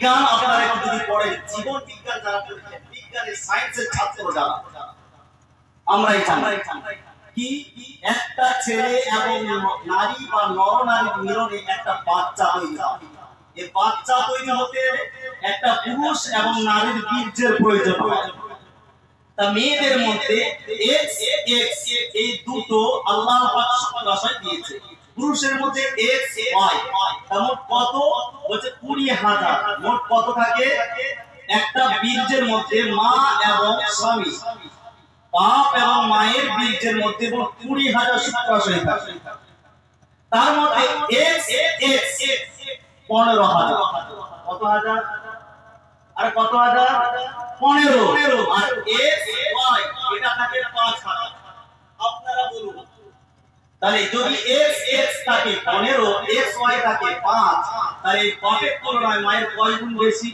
বিজ্ঞান আপনারা একটু যদি পড়েন জীবন বিজ্ঞান যারা পড়েছেন বিজ্ঞানের সায়েন্সের ছাত্র যারা আমরাই জানি। কি? একটা ছেলে এবং নারী বা মিলনে একটা বাচ্চা তৈরি হয়। এই বাচ্চা তৈরি হতে একটা পুরুষ এবং নারীর বীর্যের প্রয়োজন হয়। তা মেয়েদের মধ্যে এক্স এক্স এই দুটো আল্লাহ পাক ভাষায় দিয়েছে। পুরুষের মধ্যে এক্স ওয়াই মোট কত? বলছে কুড়ি হাজার। মোট কত থাকে? একটা বীর্যের মধ্যে মা এবং স্বামী। বাপ এবং মায়ের বীর্যের মধ্যে মোট কুড়ি হাজার শুক্রাশয় থাকে। তার মধ্যে এক্স এক্স পনেরো হাজার। কত হাজার? আর কত হাজার? পনেরো। আর এক্স ওয়াই এটা থাকে পাঁচ হাজার আপনারা বলুন তাহলে যদি এক্স এক্স থাকে পনেরো এক্স ওয়াই থাকে, পাঁচ, তাহলে এই বাপের তুলনায় মায়ের কয় গুণ বেশি?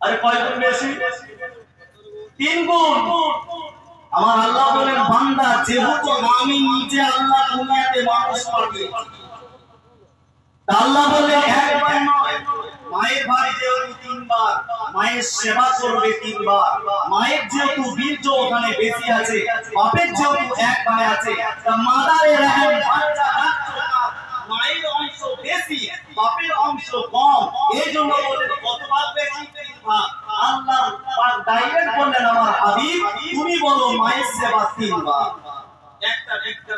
আরে কয় গুণ বেশি? তিন গুণ। আমার আল্লাহ বলেন, বান্দা, যেহেতু আমি নিজে আল্লাহ দুনিয়াতে মানুষ পাঠিয়েছি আল্লাহ বললেন একবার নয়। মায়ের ভাই যেহেতু তিনবার, মায়ের সেবা করবে তিনবার। মায়ের যেহেতু বীর্য ওখানে বেশি আছে, বাপের যেহেতু একবারে আছে, তা মাদারে রহম বাচ্চা মায়ের অংশ বেশি, বাপের অংশ কম। এই জন্য বলেন কতবার বেশি? আল্লাহ পাক ডাইরেক্ট বললেন, আমার হাবিব, তুমি বলো মায়ের সেবা তিনবার। একটা একটা